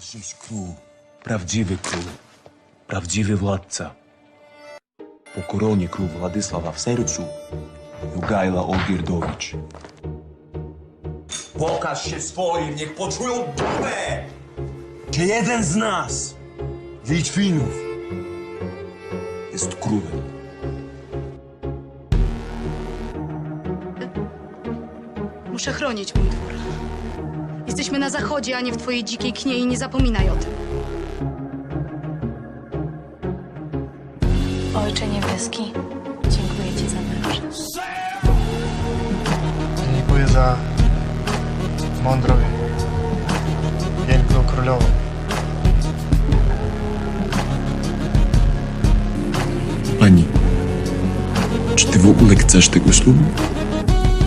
Żeś król, prawdziwy król, prawdziwy władca. Po koronie król Władysława w sercu, Jugajla Olgierdowicz. Pokaż się swoim, niech poczują dumę, że jeden z nas, Litwinów, jest królem. Muszę chronić mój dwór. Jesteśmy na zachodzie, a nie w twojej dzikiej knie i nie zapominaj o tym. Ojcze niebieski, dziękuję Ci za męża. Dziękuję za mądrą i piękną królową. Pani, czy ty w ogóle chcesz tego ślubu?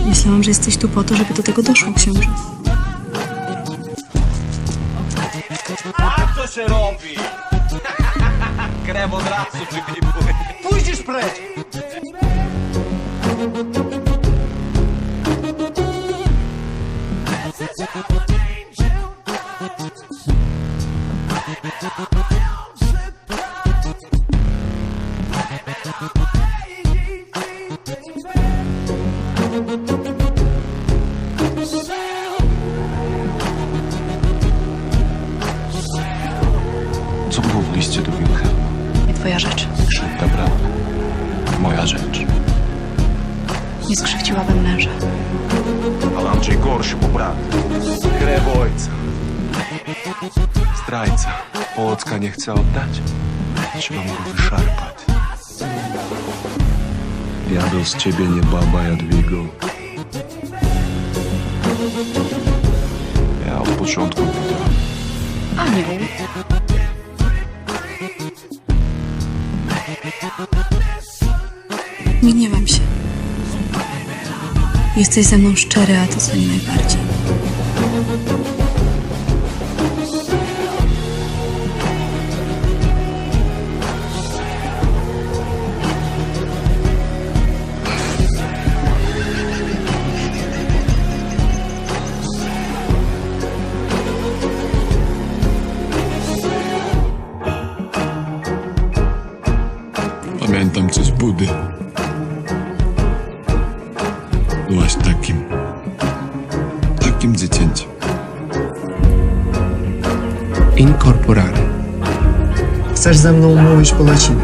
Myślałam, że jesteś tu po to, żeby do tego doszło, książę. Co się robi? Krew od razu wyglipuje. Pójdziesz precz! Co Moja rzecz. Nie skrzywdziłabym męża. Ale Andrzej gorszy, bo brat. Krew ojca. Zdrajca. Polocka nie chce oddać. Trzeba mu go wyszarpać. Diabeł z ciebie nie baba, Jadwigo. Ja od początku wiedziałem. Anioł. Nie gniewam się. Jesteś ze mną szczery, a to cenię najbardziej. Pamiętam cię z budy. Takim dziecięciem. Incorporare. Chcesz ze mną mówić po łacinie?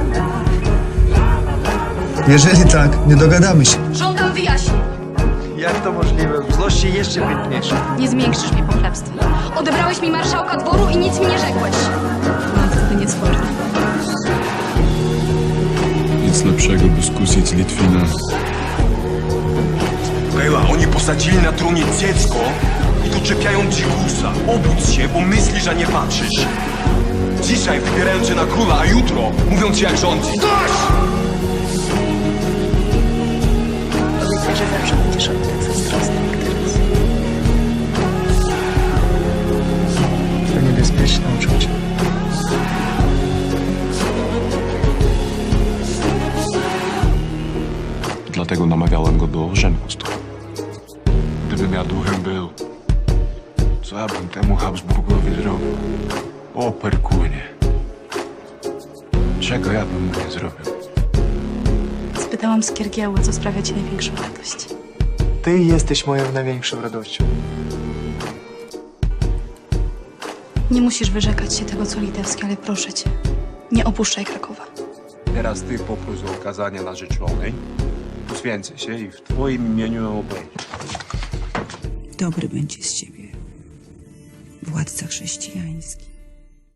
Jeżeli tak, nie dogadamy się. Żądam wyjaśnień. Jak to możliwe? W złości jeszcze piękniejsze. Nie zmiękczysz mnie pochlebstwem. Odebrałeś mi marszałka dworu i nic mi nie rzekłeś. Byłam wtedy niesforna. Nic lepszego, by skusić Litwina. Posadzili na tronie dziecko i doczepiają dzikusa. Obudź się, bo myślisz, że nie patrzysz. Dzisiaj wybierają cię na króla, a jutro mówią ci jak rządzić. Dość! Obiecaj, że zawsze będziesz o mnie tak zazdrosny jak teraz. To niebezpieczne uczucie. Dlatego namawiałem go do ożenku z tobą. Gdybym ja duchem był, co ja bym temu Habsburgowi zrobił? O, perkunie. Czego ja bym mu nie zrobił? Spytałam Skiergiełły, co sprawia ci największą radość. Ty jesteś moją największą radością. Nie musisz wyrzekać się tego, co litewskie, ale proszę cię, nie opuszczaj Krakowa. Teraz ty poproś o okazanie narzeczonej. Poświęcę się i w twoim imieniu ją obejrzę. Dobry będzie z ciebie władca chrześcijański.